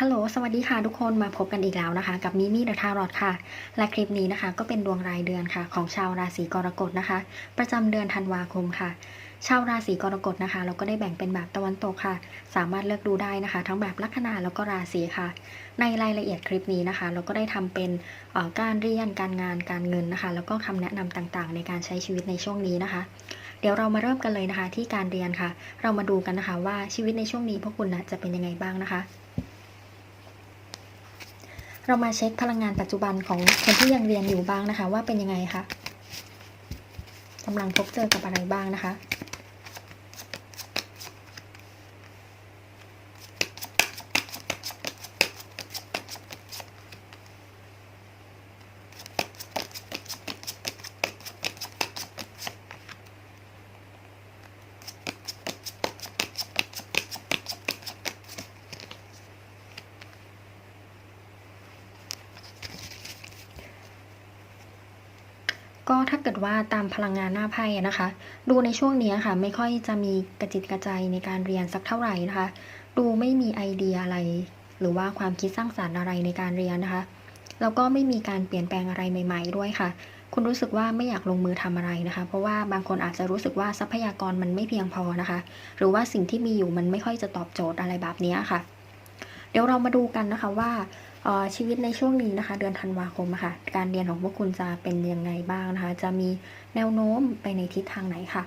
ฮัลโหล สวัสดีค่ะทุกคนมาพบกันอีกแล้วนะคะ กับมิมี่เดอะทารอตค่ะ และคลิปนี้นะคะ ก็เป็นดวงรายเดือนค่ะ ของชาวราศีกรกฎนะคะ ประจำเดือนธันวาคมค่ะ ชาวราศีกรกฎนะคะ เราก็ได้แบ่งเป็นแบบตะวันตกค่ะ สามารถเลือกดูได้นะคะ ทั้งแบบลัคนาแล้วก็ราศีค่ะ ในรายละเอียดคลิปนี้นะคะ เราก็ได้ทำเป็นออการเรียนการงานการเงินนะคะ แล้วก็คำแนะนำต่างๆ ในการใช้ชีวิตในช่วงนี้นะคะเดี๋ยวเรามาเริ่มกันเลยนะคะที่การเรียนค่ะ เรามาดูกันนะคะว่าชีวิตในช่วงนี้พวกคุณนะจะเป็นยังไงบ้างนะคะ เรามาเช็คพลังงานปัจจุบันของคนที่ยังเรียนอยู่บ้างนะคะ ว่าเป็นยังไงคะกำลังพบเจอกับอะไรบ้างนะคะ ว่าตามพลังงานหน้าไพ่นะคะ ดูในช่วงนี้ค่ะ ไม่ค่อยจะมีกระจิตกระใจในการเรียนสักเท่าไหร่นะคะ ดูไม่มีไอเดียอะไร หรือว่าความคิดสร้างสารรค์อะไรในการเรียนนะคะ แล้วก็ไม่มีการเปลี่ยนแปลงอะไรใหม่ ๆ ด้วยค่ะ คุณรู้สึกว่าไม่อยากลงมือทำอะไรนะคะ เพราะว่าบางคนอาจจะรู้สึกว่าทรัพยากรมันไม่เพียงพอนะคะ หรือว่าสิ่งที่มีอยู่มันไม่ค่อยจะตอบโจทย์อะไรแบบนี้ค่ะ เดี๋ยวเรามาดูกันนะคะว่า ชีวิตในช่วงนี้นะคะ เดือนธันวาคมค่ะการเรียนของพวกคุณจะเป็นยังไงบ้างนะคะ จะมีแนวโน้มไปในทิศทางไหนค่ะ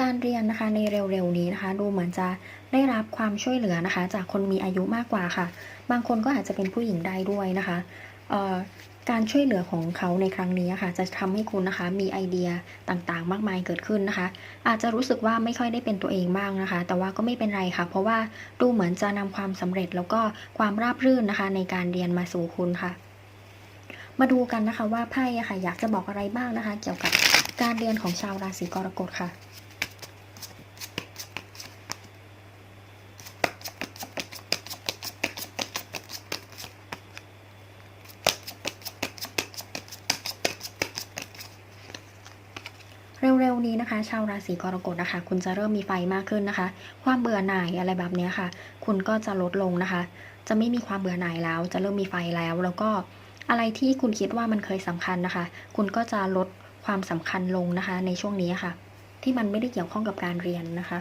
การเรียนนะคะในเร็วๆนี้นะคะ ดูเหมือนจะ ได้รับความช่วยเหลือนะคะ จากคนมีอายุมากกว่าค่ะ บางคนก็อาจจะเป็นผู้หญิงได้ด้วยนะคะการช่วยเหลือของเขาในครั้งนี้ค่ะ จะทำให้คุณนะคะ มีไอเดียต่างๆ มากมายเกิดขึ้นนะคะ อาจจะรู้สึกว่าไม่ค่อยได้เป็นตัวเองบ้างนะคะ แต่ว่าก็ไม่เป็นไรค่ะ เพราะว่าดูเหมือนจะนำความสำเร็จแล้วก็ความราบรื่นนะคะ ในการเรียนมาสู่คุณค่ะ มาดูกันนะคะว่าไพ่ค่ะ อยากจะบอกอะไรบ้างนะคะ เกี่ยวกับการเรียนของชาวราศีกรกฎค่ะ เร็วๆนี้นะคะ ชาวราศีกรกฎนะคะ คุณจะเริ่มมีไฟมากขึ้นนะคะ ความเบื่อหน่ายอะไรแบบนี้ค่ะ คุณก็จะลดลงนะคะ จะไม่มีความเบื่อหน่ายแล้ว จะเริ่มมีไฟแล้ว แล้วก็อะไรที่คุณคิดว่ามันเคยสำคัญนะคะ คุณก็จะลดความสำคัญลงนะคะ ในช่วงนี้ค่ะ ที่มันไม่ได้เกี่ยวข้องกับการเรียนนะคะ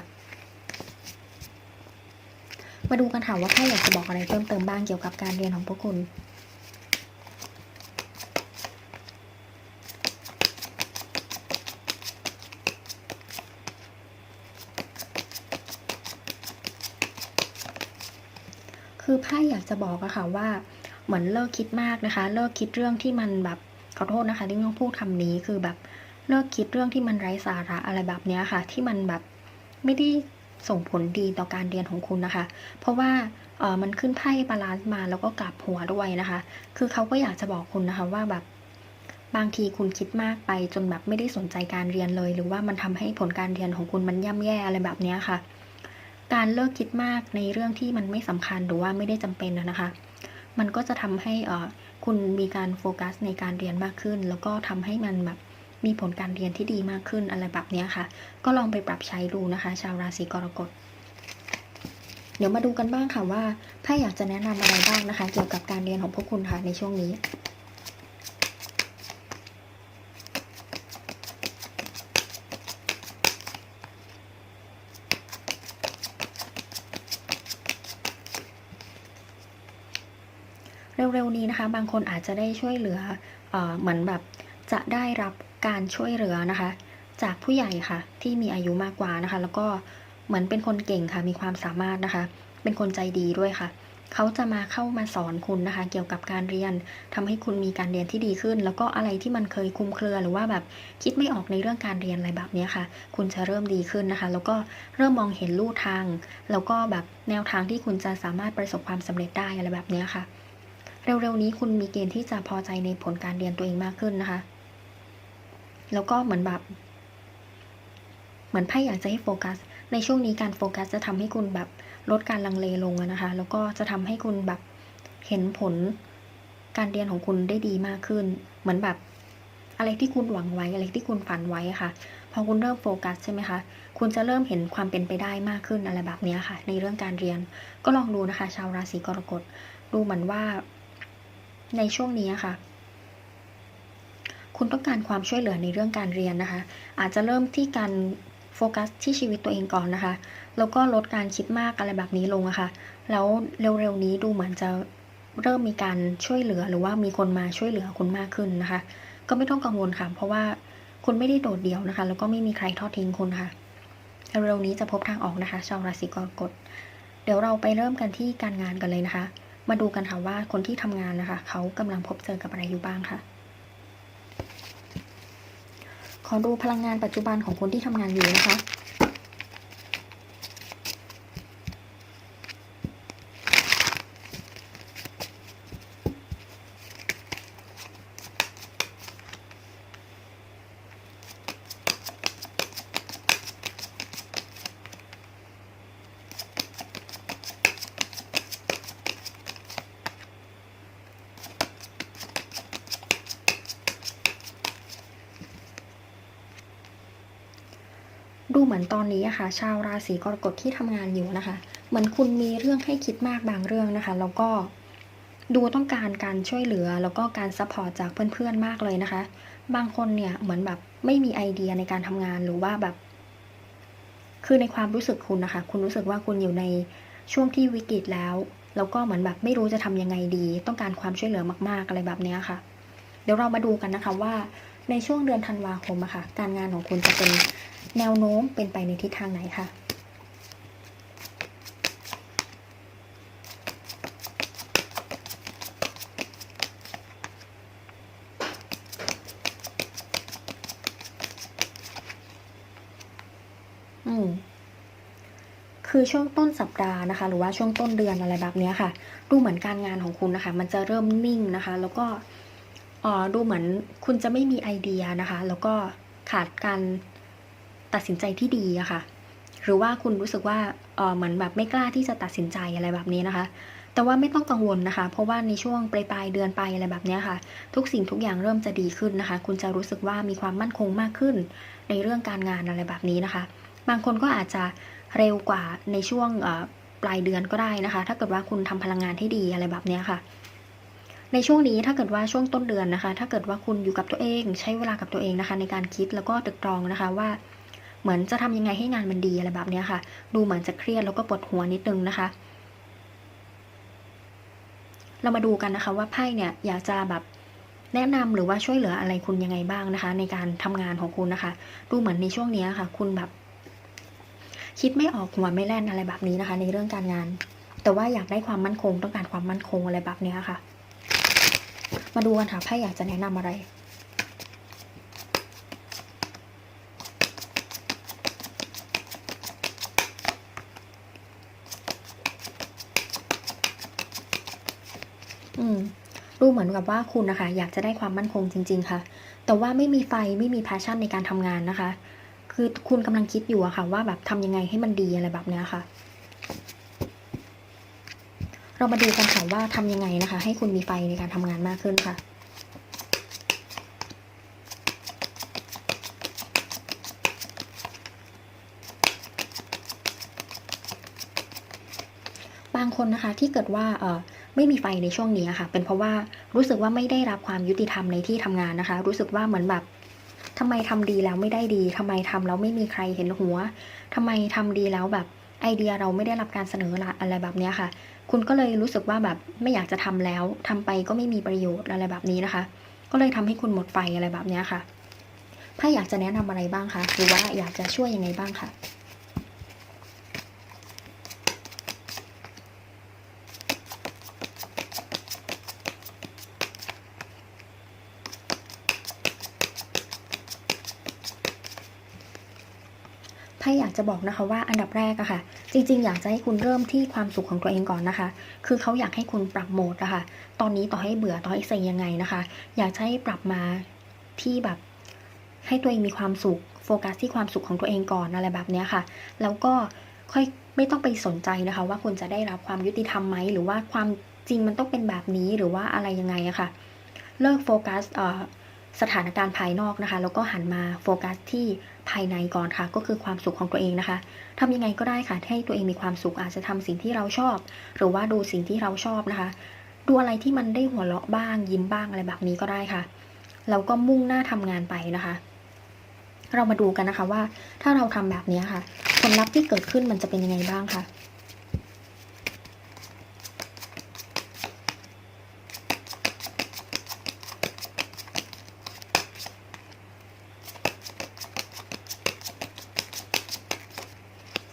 มาดูกันค่ะว่าไพ่อยากจะบอกอะไรเพิ่มเติมบ้างเกี่ยวกับการเรียนของพวกคุณ คือไพ่อยาก จะบอกอะค่ะว่าเหมือนเลิกคิดมากนะคะ เลิกคิดเรื่องที่มันแบบขอโทษนะคะ ที่ต้องพูดคำนี้คือแบบเลิกคิดเรื่องที่มันไร้สาระอะไรแบบเนี้ยค่ะ ที่มันแบบไม่ได้ส่งผลดีต่อการเรียนของคุณนะคะ เพราะว่าเออมันขึ้นไพ่บาลานซ์มาแล้วก็กลับหัวด้วยนะคะ คือเขาก็อยากจะบอกคุณนะคะว่าแบบบางทีคุณคิดมากไปจนแบบไม่ได้สนใจการเรียนเลย หรือว่ามันทำให้ผลการเรียนของคุณมันย่ำแย่อะไรแบบเนี้ยค่ะ การเลิกคิดมากในเรื่องที่มันไม่สำคัญหรือว่าไม่ได้จำเป็นนะนะคะ มันก็จะทำให้คุณมีการโฟกัสในการเรียนมากขึ้น แล้วก็ทำให้มันแบบมีผลการเรียนที่ดีมากขึ้นอะไรแบบนี้ค่ะ ก็ลองไปปรับใช้ดูนะคะ ชาวราศีกรกฎ เดี๋ยวมาดูกันบ้างค่ะว่าไพ่อยากจะแนะนำอะไรบ้างนะคะ เกี่ยวกับการเรียนของพวกคุณค่ะในช่วงนี้ เร็วๆนี้นะคะ บางคนอาจจะได้ช่วยเหลือเอเหมือนแบบจะได้รับการช่วยเหลือนะคะ จากผู้ใหญ่ค่ะ ที่มีอายุมากกว่านะคะ แล้วก็เหมือนเป็นคนเก่งค่ะมีความสามารถนะคะ เป็นคนใจดีด้วยค่ะเขาจะมาเข้ามาสอนคุณนะคะ เกี่ยวกับการเรียนทำให้คุณมีการเรียนที่ดีขึ้น แล้วก็อะไรที่มันเคยคุมเครือหรือว่าแบบคิดไม่ออกในเรื่องการเรียนอะไรแบบนี้ค่ะ คุณจะเริ่มดีขึ้นนะคะ แล้วก็เริ่มมองเห็นลู่ทาง แล้วก็แบบแนวทางที่คุณจะสามารถประสบความสำเร็จได้อะไรแบบนี้ค่ะ เร็วๆนี้คุณมีเกณฑ์ที่จะพอใจในผลการเรียนตัวเองมากขึ้นนะคะ แล้วก็เหมือนแบบ เหมือนไพ่อยากจะให้โฟกัส ในช่วงนี้การโฟกัสจะทำให้คุณแบบลดการลังเลลงนะคะ แล้วก็จะทำให้คุณแบบเห็นผลการเรียนของคุณได้ดีมากขึ้น เหมือนแบบ อะไรที่คุณหวังไว้ อะไรที่คุณฝันไว้ค่ะ พอคุณเริ่มโฟกัสใช่ไหมคะ คุณจะเริ่มเห็นความเป็นไปได้มากขึ้นอะไรแบบนี้ค่ะ ในเรื่องการเรียน ก็ลองดูนะคะ ชาวราศีกรกฎ ดูเหมือนว่า ในช่วงนี้ค่ะ คุณต้องการความช่วยเหลือในเรื่องการเรียนนะคะ อาจจะเริ่มที่การโฟกัสที่ชีวิตตัวเองก่อนนะคะ แล้วก็ลดการคิดมากอะไรแบบนี้ลงอะค่ะแล้วเร็วๆนี้ดูเหมือนจะเริ่มมีการช่วยเหลือหรือว่ามีคนมาช่วยเหลือคุณมากขึ้นนะคะ ก็ไม่ต้องกังวลค่ะ เพราะว่าคุณไม่ได้โดดเดี่ยวนะคะ แล้วก็ไม่มีใครทอดทิ้งคุณค่ะ เร็วๆนี้จะพบทางออกนะคะ ชาวราศีกรกฎ เดี๋ยวเราไปเริ่มกันที่การงานกันเลยนะคะ มาดูกันค่ะว่าคนที่ทำงานนะคะ เขากำลังพบเจอกับอะไรอยู่บ้างค่ะ ขอดูพลังงานปัจจุบันของคนที่ทำงานอยู่นะคะ อนตอนนี้อะค่ะ ชาวราศีกรกฎที่ทำงานอยู่นะคะ เหมือนคุณมีเรื่องให้คิดมากบางเรื่องนะคะ แล้วก็ดูต้องการการช่วยเหลือ แล้วก็การซัพพอร์ตจากเพื่อนๆมากเลยนะคะ บางคนเนี่ยเหมือนแบบไม่มีไอเดียในการทำงานหรือว่าแบบ คือในความรู้สึกคุณนะคะ คุณรู้สึกว่าคุณอยู่ในช่วงที่วิกฤตแล้ว แล้วก็เหมือนแบบไม่รู้จะทำยังไงดี ต้องการความช่วยเหลือมากๆอะไรแบบนี้ค่ะ เดี๋ยวเรามาดูกันนะคะว่า ในช่วงเดือนธันวาคมอะค่ะ การงานของคุณจะเป็นแนวโน้มเป็นไปในทิศทางไหนคะอืมคือช่วงต้นสัปดาห์นะคะ หรือว่าช่วงต้นเดือนอะไรแบบนี้ค่ะ ดูเหมือนการงานของคุณนะคะ มันจะเริ่มนิ่งนะคะ แล้วก็ ดูเหมือนคุณจะไม่มีไอเดียนะคะ แล้วก็ขาดการตัดสินใจที่ดีอะค่ะ หรือว่าคุณรู้สึกว่าเออเหมือนแบบไม่กล้าที่จะตัดสินใจอะไรแบบนี้นะคะ แต่ว่าไม่ต้องกังวลนะคะ เพราะว่าในช่วงปลายปลายเดือนไปอะไรแบบนี้ค่ะ ทุกสิ่งทุกอย่างเริ่มจะดีขึ้นนะคะ คุณจะรู้สึกว่ามีความมั่นคงมากขึ้น ในเรื่องการงานอะไรแบบนี้นะคะ บางคนก็อาจจะเร็วกว่าในช่วงปลายเดือนก็ได้นะคะ ถ้าเกิดว่าคุณทำพลังงานที่ดีอะไรแบบนี้ค่ะ ในช่วงนี้ถ้าเกิดว่าช่วงต้นเดือนนะคะ ถ้าเกิดว่าคุณอยู่กับตัวเองใช้เวลากับตัวเองนะคะ ในการคิดแล้วก็ตรึกตรองนะคะว่า เหมือนจะทำยังไงให้งานมันดีอะไรแบบนี้ค่ะ ดูเหมือนจะเครียดแล้วก็ปวดหัวนิดนึงนะคะ เรามาดูกันนะคะว่าไพ่เนี่ยอยากจะแบบแนะนำหรือว่าช่วยเหลืออะไรคุณยังไงบ้างนะคะ ในการทำงานของคุณนะคะ ดูเหมือนในช่วงนี้ค่ะ คุณแบบ คิดไม่ออกหัวไม่แล่นอะไรแบบนี้นะคะ ในเรื่องการงาน แต่ว่าอยากได้ความมั่นคงต้องการความมั่นคงอะไรแบบนี้ค่ะ มาดูกันค่ะไพ่อยากจะแนะนำอะไรอืมดูเหมือนกับว่าคุณนะคะ อยากจะได้ความมั่นคงจริง ๆ ค่ะ แต่ว่าไม่มีไฟไม่มีแพชชั่นในการทำงานนะคะ คือคุณกำลังคิดอยู่อะค่ะ ว่าแบบทำยังไงให้มันดีอะไรแบบเนี้ยค่ะ เรามาดูกันค่ะว่าทำยังไงนะคะ ให้คุณมีไฟในการทำงานมากขึ้นค่ะบางคนนะคะที่เกิดว่าเออไม่มีไฟในช่วงนี้ค่ะ เป็นเพราะว่ารู้สึกว่าไม่ได้รับความยุติธรรมในที่ทำงานนะคะ รู้สึกว่าเหมือนแบบทำไมทำดีแล้วไม่ได้ดีทำไมทำแล้วไม่มีใครเห็นหัวทำไมทำดีแล้วแบบไอเดียเราไม่ได้รับการเสนอละอะไรแบบนี้ค่ะ คุณก็เลยรู้สึกว่าแบบไม่อยากจะทำแล้วทำไปก็ไม่มีประโยชน์อะไรแบบนี้นะคะ ก็เลยทำให้คุณหมดไฟอะไรแบบเนี้ยค่ะถ้าอยากจะแนะนำอะไรบ้างคะหรือว่าอยากจะช่วยยังไงบ้างคะไพ่อยากจะบอกนะคะว่าอันดับแรกอะค่ะ จริงๆ อยากจะให้คุณเริ่มที่ความสุขของตัวเองก่อนนะคะ คือเขาอยากให้คุณปรับโหมดอะค่ะตอนนี้ต่อให้เบื่อต่อให้เซ็งยังไงนะคะ อยากจะให้ปรับมาที่แบบ ให้ตัวเองมีความสุข โฟกัสที่ความสุขของตัวเองก่อนอะไรแบบเนี้ยค่ะ แล้วก็ค่อยไม่ต้องไปสนใจนะคะ ว่าคุณจะได้รับความยุติธรรมไหมหรือว่าความจริงมันต้องเป็นแบบนี้หรือว่าอะไรยังไงอะค่ะ เลิกโฟกัสสถานการณ์ภายนอกนะคะ แล้วก็หันมาโฟกัสที่ ภายในก่อนค่ะ ก็คือความสุขของตัวเองนะคะทำยังไงก็ได้ค่ะให้ตัวเองมีความสุขอาจจะทำสิ่งที่เราชอบ หรือว่าดูสิ่งที่เราชอบนะคะ ดูอะไรที่มันได้หัวเราะบ้าง ยิ้มบ้างอะไรแบบนี้ก็ได้ค่ะแล้วก็มุ่งหน้าทำงานไปนะคะ เรามาดูกันนะคะว่าถ้าเราทำแบบนี้ค่ะ ผลลัพธ์ที่เกิดขึ้นมันจะเป็นยังไงบ้างค่ะ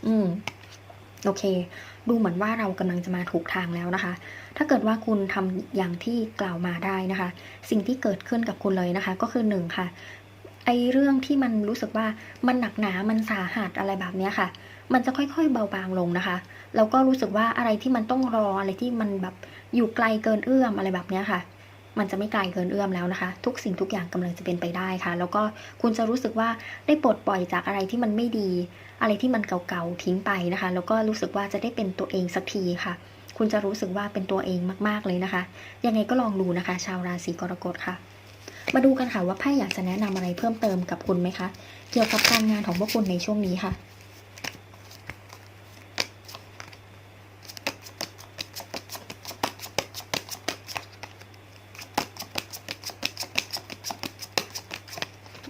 อืมโอเค ดูเหมือนว่าเรากำลังจะมาถูกทางแล้วนะคะ ถ้าเกิดว่าคุณทำอย่างที่กล่าวมาได้นะคะ สิ่งที่เกิดขึ้นกับคุณเลยนะคะ ก็คือหนึ่งค่ะไอเรื่องที่มันรู้สึกว่ามันหนักหนา มันสาหัสอะไรแบบเนี้ยค่ะ มันจะค่อยๆเบาบางลงนะคะ แล้วก็รู้สึกว่าอะไรที่มันต้องรออะไรที่มันแบบอยู่ไกลเกินเอื้อมอะไรแบบเนี้ยค่ะ มันจะไม่ไกลเกินเอื้อมแล้วนะคะ ทุกสิ่งทุกอย่างกำลังจะเป็นไปได้ค่ะ แล้วก็คุณจะรู้สึกว่าได้ปลดปล่อยจากอะไรที่มันไม่ดี อะไรที่มันเก่าๆทิ้งไปนะคะ แล้วก็รู้สึกว่าจะได้เป็นตัวเองสักทีค่ะ คุณจะรู้สึกว่าเป็นตัวเองมากๆเลยนะคะ ยังไงก็ลองดูนะคะ ชาวราศีกรกฎค่ะ มาดูกันค่ะว่าไพ่อยากจะแนะนำอะไรเพิ่มเติมกับคุณไหมคะ เกี่ยวกับการงานของพวกคุณในช่วงนี้ค่ะ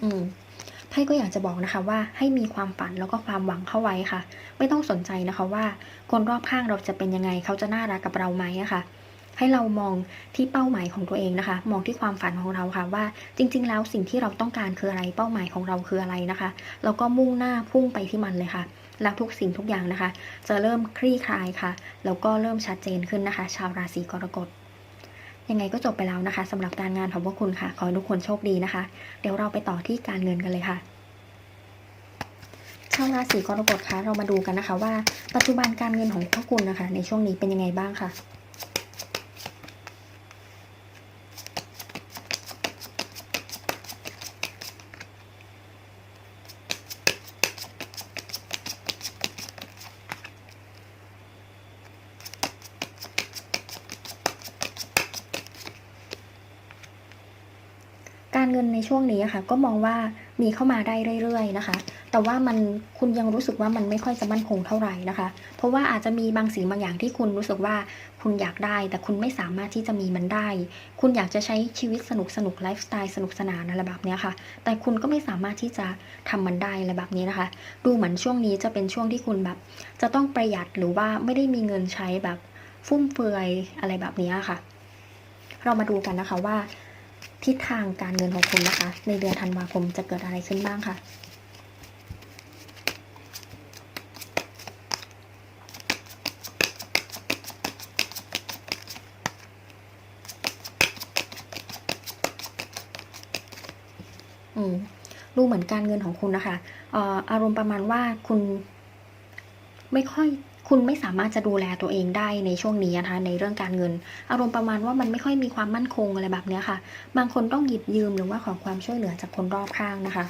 อืมไพ่ก็อยากจะบอกนะคะว่าให้มีความฝันแล้วก็ความหวังเข้าไว้ค่ะ ไม่ต้องสนใจนะคะว่า คนรอบข้างเราจะเป็นยังไง เขาจะน่ารักกับเราไหมอะค่ะให้เรามองที่เป้าหมายของตัวเองนะคะ มองที่ความฝันของเราค่ะว่าจริง ๆ แล้วสิ่งที่เราต้องการคืออะไรเป้าหมายของเราคืออะไรนะคะแล้วก็มุ่งหน้าพุ่งไปที่มันเลยค่ะ แล้วทุกสิ่งทุกอย่างนะคะ จะเริ่มคลี่คลายค่ะแล้วก็เริ่มชัดเจนขึ้นนะคะ ชาวราศีกรกฎยังไงก็จบไปแล้วนะคะสำหรับการงานของพวกคุณค่ะ ขอให้ทุกคนโชคดีนะคะ เดี๋ยวเราไปต่อที่การเงินกันเลยค่ะ ชาวราศีกรกฎคะเรามาดูกันนะคะ ว่าปัจจุบันการเงินของพวกคุณนะคะ ในช่วงนี้เป็นยังไงบ้างค่ะการเงินในช่วงนี้อะค่ะก็มองว่ามีเข้ามาได้เรื่อย ๆ นะคะ แต่ว่ามันคุณยังรู้สึกว่ามันไม่ค่อยจะมั่นคงเท่าไหร่นะคะ เพราะว่าอาจจะมีบางสิ่งบางอย่างที่คุณรู้สึกว่าคุณอยากได้ แต่คุณไม่สามารถที่จะมีมันได้ คุณอยากจะใช้ชีวิตสนุกสนุกไลฟ์สไตล์สนุกสนานอะไรแบบนี้ค่ะ แต่คุณก็ไม่สามารถที่จะทำมันได้อะไรแบบนี้นะคะ ดูเหมือนช่วงนี้จะเป็นช่วงที่คุณแบบ จะต้องประหยัดหรือว่าไม่ได้มีเงินใช้แบบฟุ่มเฟือยอะไรแบบนี้ค่ะ เรามาดูกันนะคะว่าทิศทางการเงินของคุณนะคะ ในเดือนธันวาคมจะเกิดอะไรขึ้นบ้างค่ะ อืม ดูเหมือนการเงินของคุณนะคะเอ่ออารมณ์ประมาณว่าคุณไม่ค่อยคุณไม่สามารถจะดูแลตัวเองได้ในช่วงนี้นะคะในเรื่องการเงิน อารมณ์ประมาณว่ามันไม่ค่อยมีความมั่นคงอะไรแบบเนี้ยค่ะ บางคนต้องหยิบยืมหรือว่าขอความช่วยเหลือจากคนรอบข้างนะคะ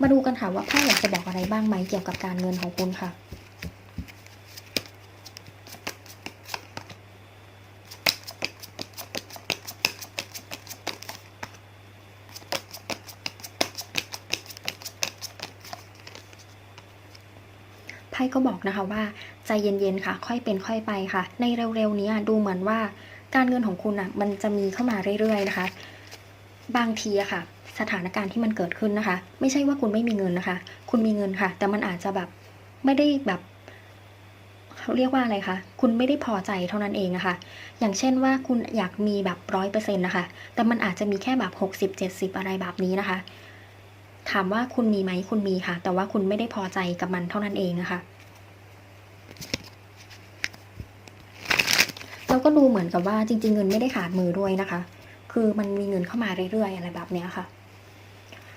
มาดูกันค่ะว่าไพ่อยากจะบอกอะไรบ้างไหมเกี่ยวกับการเงินของคุณค่ะ ก็บอกนะคะว่าใจเย็นๆค่ะ ค่อยเป็นค่อยไปค่ะ ในเร็วๆนี้ดูเหมือนว่าการเงินของคุณอะมันจะมีเข้ามาเรื่อยๆนะคะ บางทีอะค่ะ สถานการณ์ที่มันเกิดขึ้นนะคะ ไม่ใช่ว่าคุณไม่มีเงินนะคะ คุณมีเงินค่ะ แต่มันอาจจะแบบไม่ได้แบบเขาเรียกว่าอะไรคะ คุณไม่ได้พอใจเท่านั้นเองอะค่ะ อย่างเช่นว่าคุณอยากมีแบบร้อยเปอร์เซ็นต์นะคะ แต่มันอาจจะมีแค่แบบหกสิบเจ็ดสิบอะไรแบบนี้นะคะ ถามว่าคุณมีไหมคุณมีค่ะ แต่ว่าคุณไม่ได้พอใจกับมันเท่านั้นเองนะคะ แล้วก็ดูเหมือนกับว่าจริง ๆ เงินไม่ได้ขาดมือด้วยนะคะ คือมันมีเงินเข้ามาเรื่อยๆ อะไรแบบเนี้ยค่ะ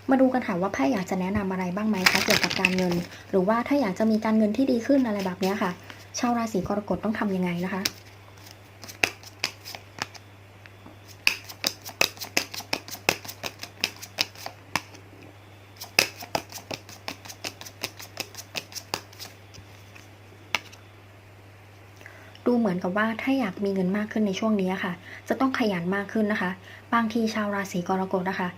มาดูกันค่ะว่าไพ่อยากจะแนะนำอะไรบ้างไหมคะเกี่ยวกับการเงิน หรือว่าถ้าอยากจะมีการเงินที่ดีขึ้นอะไรแบบเนี้ยค่ะ ชาวราศีกรกฎต้องทำยังไงนะคะ เหมือนกับว่าถ้าอยากมีเงินมากขึ้นในช่วงนี้ค่ะ จะต้องขยันมากขึ้นนะคะ บางทีชาวราศีกรกฎนะคะ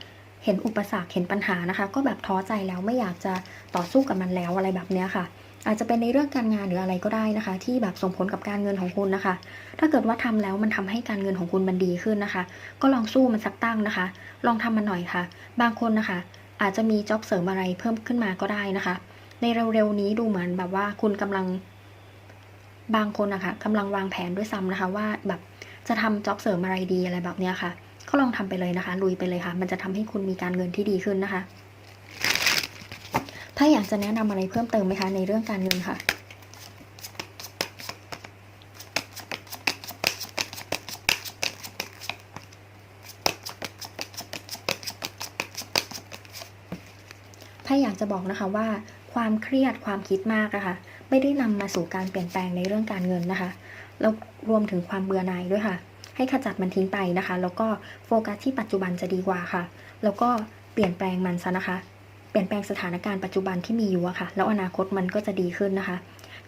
เห็นอุปสรรคเห็นปัญหานะคะ ก็แบบท้อใจแล้วไม่อยากจะต่อสู้กับมันแล้วอะไรแบบเนี้ยค่ะ อาจจะเป็นในเรื่องการงานหรืออะไรก็ได้นะคะ ที่แบบส่งผลกับการเงินของคุณนะคะ ถ้าเกิดว่าทำแล้วมันทำให้การเงินของคุณมันดีขึ้นนะคะ ก็ลองสู้มันสักตั้งนะคะ ลองทำมันหน่อยค่ะ บางคนนะคะ อาจจะมีจ็อบเสริมอะไรเพิ่มขึ้นมาก็ได้นะคะในเร็วๆนี้ดูเหมือนแบบว่าคุณกำลัง บางคนนะคะกำลังวางแผนด้วยซ้ำนะคะว่าแบบจะทำจ็อบเสริมอะไรดีอะไรแบบเนี้ยค่ะ ก็ลองทำไปเลยนะคะ ลุยไปเลยค่ะ มันจะทำให้คุณมีการเงินที่ดีขึ้นนะคะ ถ้าอยากจะแนะนำอะไรเพิ่มเติมไหมคะ ในเรื่องการเงินค่ะถ้าอยากจะบอกนะคะว่า ความเครียดความคิดมากนะคะ ไม่ได้นำมาสู่การเปลี่ยนแปลงในเรื่องการเงินนะคะแล้วรวมถึงความเบื่อหน่ายด้วยค่ะ ให้ขจัดมันทิ้งไปนะคะ แล้วก็โฟกัสที่ปัจจุบันจะดีกว่าค่ะ แล้วก็เปลี่ยนแปลงมันซะนะคะ เปลี่ยนแปลงสถานการณ์ปัจจุบันที่มีอยู่อะค่ะ แล้วอนาคตมันก็จะดีขึ้นนะคะ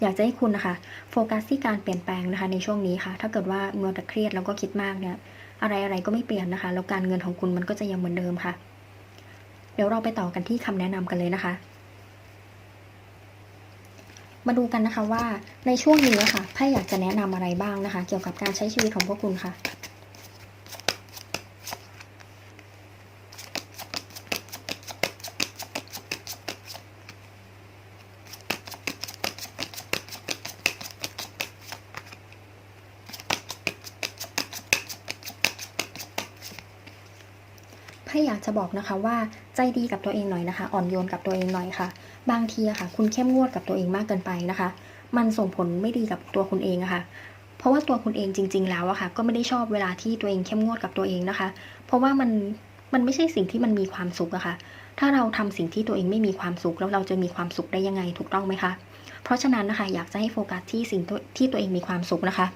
อยากจะให้คุณนะคะโฟกัสที่การเปลี่ยนแปลงนะคะในช่วงนี้ค่ะ ถ้าเกิดว่าเมื่อแต่เครียดแล้วก็คิดมากเนี่ย อะไรอะไรก็ไม่เปลี่ยนนะคะ แล้วการเงินของคุณมันก็จะยังเหมือนเดิมค่ะ เดี๋ยวเราไปต่อกันที่คำแนะนำกันเลยนะคะ มาดูกันนะคะว่าในช่วงนี้ค่ะไพ่อยากจะแนะนำอะไรบ้างนะคะ เกี่ยวกับการใช้ชีวิตของพวกคุณค่ะไพ่อยากจะบอกนะคะว่าใจดีกับตัวเองหน่อยนะคะ อ่อนโยนกับตัวเองหน่อยค่ะ บางทีอะค่ะ คุณเข้มงวดกับตัวเองมากเกินไปนะคะ มันส่งผลไม่ดีกับตัวคุณเองอะค่ะ เพราะว่าตัวคุณเองจริง ๆ แล้วอะค่ะ ก็ไม่ได้ชอบเวลาที่ตัวเองเข้มงวดกับตัวเองนะคะ เพราะว่ามันมันไม่ใช่สิ่งที่มันมีความสุขอะค่ะ ถ้าเราทำสิ่งที่ตัวเองไม่มีความสุขแล้วเราจะมีความสุขได้ยังไงถูกต้องไหมคะ เพราะฉะนั้นนะคะอยากจะให้โฟกัสที่สิ่งที่ตัวเองมีความสุขนะคะ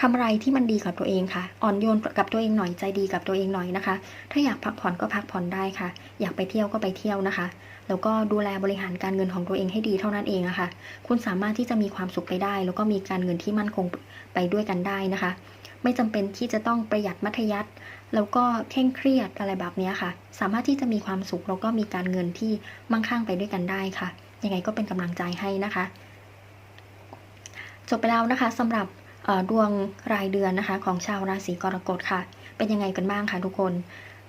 ทำอะไรที่มันดีกับตัวเองค่ะ อ่อนโยนกับตัวเองหน่อยใจดีกับตัวเองหน่อยนะคะ ถ้าอยากพักผ่อนก็พักผ่อนได้ค่ะ อยากไปเที่ยวก็ไปเที่ยวนะคะ แล้วก็ดูแลบริหารการเงินของตัวเองให้ดีเท่านั้นเองอะคะ คุณสามารถที่จะมีความสุขไปได้ แล้วก็มีการเงินที่มั่นคงไปด้วยกันได้นะคะ ไม่จำเป็นที่จะต้องประหยัดมัธยัสถ์แล้วก็เคร่งเครียดอะไรแบบนี้ค่ะ สามารถที่จะมีความสุขแล้วก็มีการเงินที่มั่งคั่งไปด้วยกันได้ค่ะ ยังไงก็เป็นกำลังใจให้นะคะ จบไปแล้วนะคะสำหรับ ดวงรายเดือนนะคะ ของชาวราศีกรกฎค่ะ เป็นยังไงกันบ้างคะทุกคน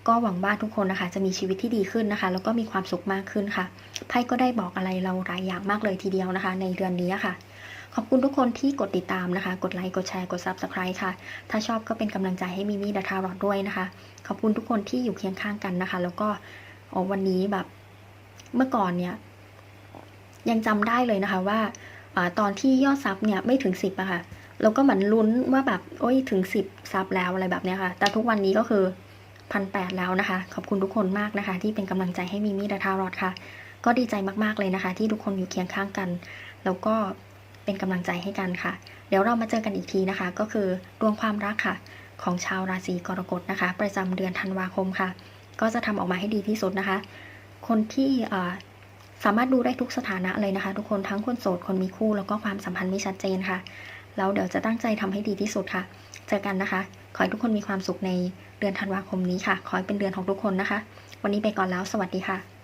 ก็หวังว่าทุกคนนะคะ จะมีชีวิตที่ดีขึ้นนะคะ แล้วก็มีความสุขมากขึ้นค่ะไพ่ก็ได้บอกอะไรเราหลายอย่างมากเลยทีเดียวนะคะ ในเดือนนี้ค่ะ ขอบคุณทุกคนที่กดติดตามนะคะ กดไลค์ กดแชร์ กด Subscribe ค่ะ ถ้าชอบก็เป็นกำลังใจให้มิมี่ดัทารอดด้วยนะคะ ขอบคุณทุกคนที่อยู่เคียงข้างกันนะคะ แล้วก็วันนี้แบบเมื่อก่อนเนี่ย ยังจำได้เลยนะคะว่าอตอนที่ยอดซับเนี่ยไม่ถึงสิบอะค่ะ แล้วก็เหมือนลุ้นว่าแบบโอ้ยถึงสิบซับแล้วอะไรแบบเนี้ยค่ะ แต่ทุกวันนี้ก็คือพันแปดแล้วนะคะ ขอบคุณทุกคนมากนะคะ ที่เป็นกำลังใจให้มิมี่ดาทารอดค่ะ ก็ดีใจมากๆเลยนะคะ ที่ทุกคนอยู่เคียงข้างกัน แล้วก็เป็นกำลังใจให้กันค่ะ เดี๋ยวเรามาเจอกันอีกทีนะคะ ก็คือดวงความรักค่ะ ของชาวราศีกรกฎนะคะ ประจำเดือนธันวาคมค่ะ ก็จะทำออกมาให้ดีที่สุดนะคะ คนที่สามารถดูได้ทุกสถานะเลยนะคะ ทุกคนทั้งคนโสดคนมีคู่แล้วก็ความสัมพันธ์ไม่ชัดเจนค่ะ แล้วเดี๋ยวจะตั้งใจทำให้ดีที่สุดค่ะ เจอกันนะคะ ขอให้ทุกคนมีความสุขในเดือนธันวาคมนี้ค่ะ ขอให้เป็นเดือนของทุกคนนะคะ วันนี้ไปก่อนแล้ว สวัสดีค่ะ